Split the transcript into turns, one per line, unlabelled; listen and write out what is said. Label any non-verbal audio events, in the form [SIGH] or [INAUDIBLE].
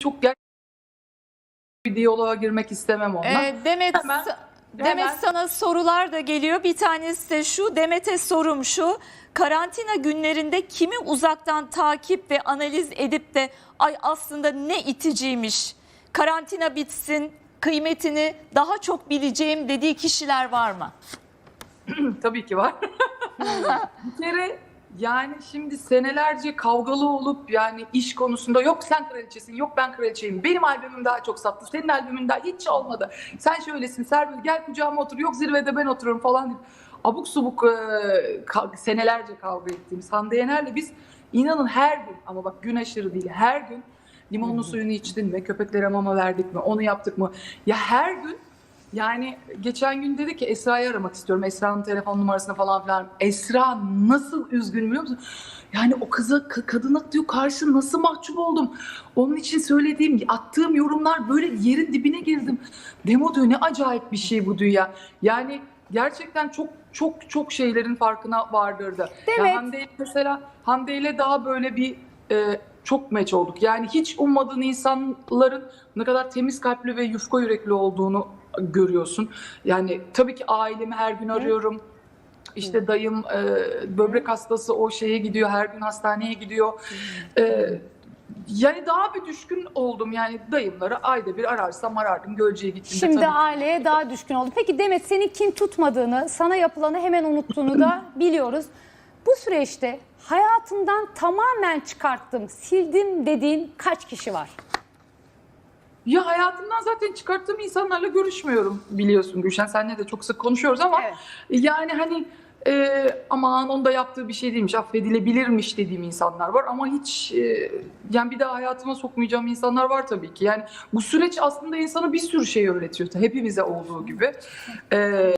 çok ger- bir diyaloğa girmek istemem onunla.
Ee, Demet,
Hemen-
Demet
hemen-
sana sorular da geliyor. Bir tanesi de şu. Demet'e sorum şu. Karantina günlerinde kimi uzaktan takip ve analiz edip de ay aslında ne iticiymiş. Karantina bitsin, kıymetini daha çok bileceğim dediği kişiler var mı? [CLEARS THROAT]
Tabii ki var. [LAUGHS] bir kere yani şimdi senelerce kavgalı olup yani iş konusunda yok sen kraliçesin yok ben kraliçeyim. Benim albümüm daha çok sattı. Senin albümün daha hiç olmadı. Sen şöylesin Serpil gel kucağıma otur yok zirvede ben otururum falan deyip abuk subuk e, ka- senelerce kavga ettiğimiz Hande Yener'le biz inanın her gün ama bak gün aşırı değil her gün limonlu suyunu içtin mi köpeklere mama verdik mi onu yaptık mı ya her gün yani geçen gün dedi ki Esra'yı aramak istiyorum. Esra'nın telefon numarasını falan filan. Esra nasıl üzgün biliyor musun? Yani o kıza, ka- kadına diyor karşı nasıl mahcup oldum. Onun için söylediğim, attığım yorumlar böyle yerin dibine girdim. Demo diyor ne acayip bir şey bu dünya. Yani gerçekten çok çok çok şeylerin farkına vardırdı.
Demet.
Ya Hande mesela Hande ile daha böyle bir e, çok meç olduk. Yani hiç ummadığın insanların ne kadar temiz kalpli ve yufka yürekli olduğunu görüyorsun. Yani tabii ki ailemi her gün arıyorum. İşte dayım e, böbrek hastası o şeye gidiyor her gün hastaneye gidiyor. E, yani daha bir düşkün oldum yani dayımları ayda bir ararsam arardım Gölce'ye gittiğimde
Şimdi
tabii
aileye daha düşkün oldu. Peki Demet senin kin tutmadığını, sana yapılanı hemen unuttuğunu da [CLEARS THROAT] biliyoruz. Bu süreçte hayatından tamamen çıkarttım, sildim dediğin kaç kişi var?
Ya hayatımdan zaten çıkarttığım insanlarla görüşmüyorum biliyorsun Gülşen. Seninle de çok sık konuşuyoruz ama
Evet.
yani hani e, aman onun da yaptığı bir şey değilmiş, affedilebilirmiş dediğim insanlar var. Ama hiç e, yani bir daha hayatıma sokmayacağım insanlar var tabii ki. Yani bu süreç aslında insana bir sürü şey öğretiyor. Hepimize olduğu gibi. E,